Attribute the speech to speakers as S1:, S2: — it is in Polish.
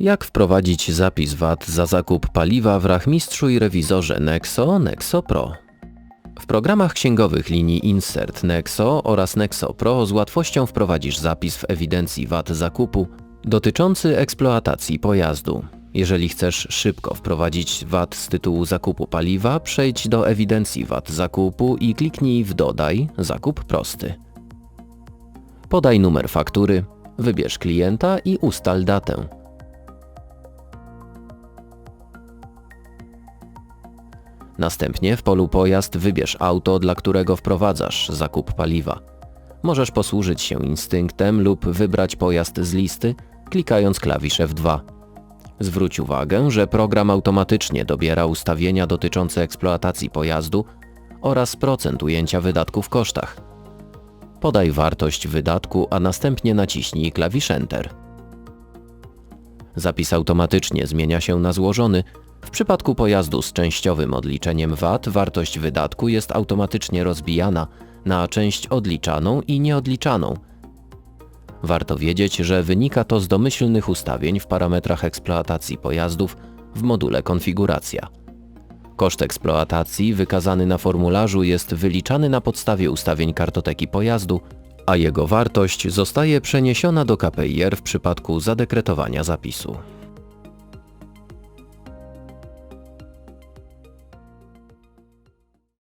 S1: Jak wprowadzić zapis VAT za zakup paliwa w rachmistrzu i rewizorze Nexo Nexo Pro? W programach księgowych linii Insert Nexo oraz Nexo Pro z łatwością wprowadzisz zapis w ewidencji VAT zakupu dotyczący eksploatacji pojazdu. Jeżeli chcesz szybko wprowadzić VAT z tytułu zakupu paliwa, przejdź do ewidencji VAT zakupu i kliknij w Dodaj zakup prosty. Podaj numer faktury, wybierz klienta i ustal datę. Następnie w polu pojazd wybierz auto, dla którego wprowadzasz zakup paliwa. Możesz posłużyć się instynktem lub wybrać pojazd z listy, klikając klawisz F2. Zwróć uwagę, że program automatycznie dobiera ustawienia dotyczące eksploatacji pojazdu oraz procent ujęcia wydatku w kosztach. Podaj wartość wydatku, a następnie naciśnij klawisz Enter. Zapis automatycznie zmienia się na złożony. W przypadku pojazdu z częściowym odliczeniem VAT wartość wydatku jest automatycznie rozbijana na część odliczaną i nieodliczaną. Warto wiedzieć, że wynika to z domyślnych ustawień w parametrach eksploatacji pojazdów w module Konfiguracja. Koszt eksploatacji wykazany na formularzu jest wyliczany na podstawie ustawień kartoteki pojazdu, a jego wartość zostaje przeniesiona do KPIR w przypadku zadekretowania zapisu.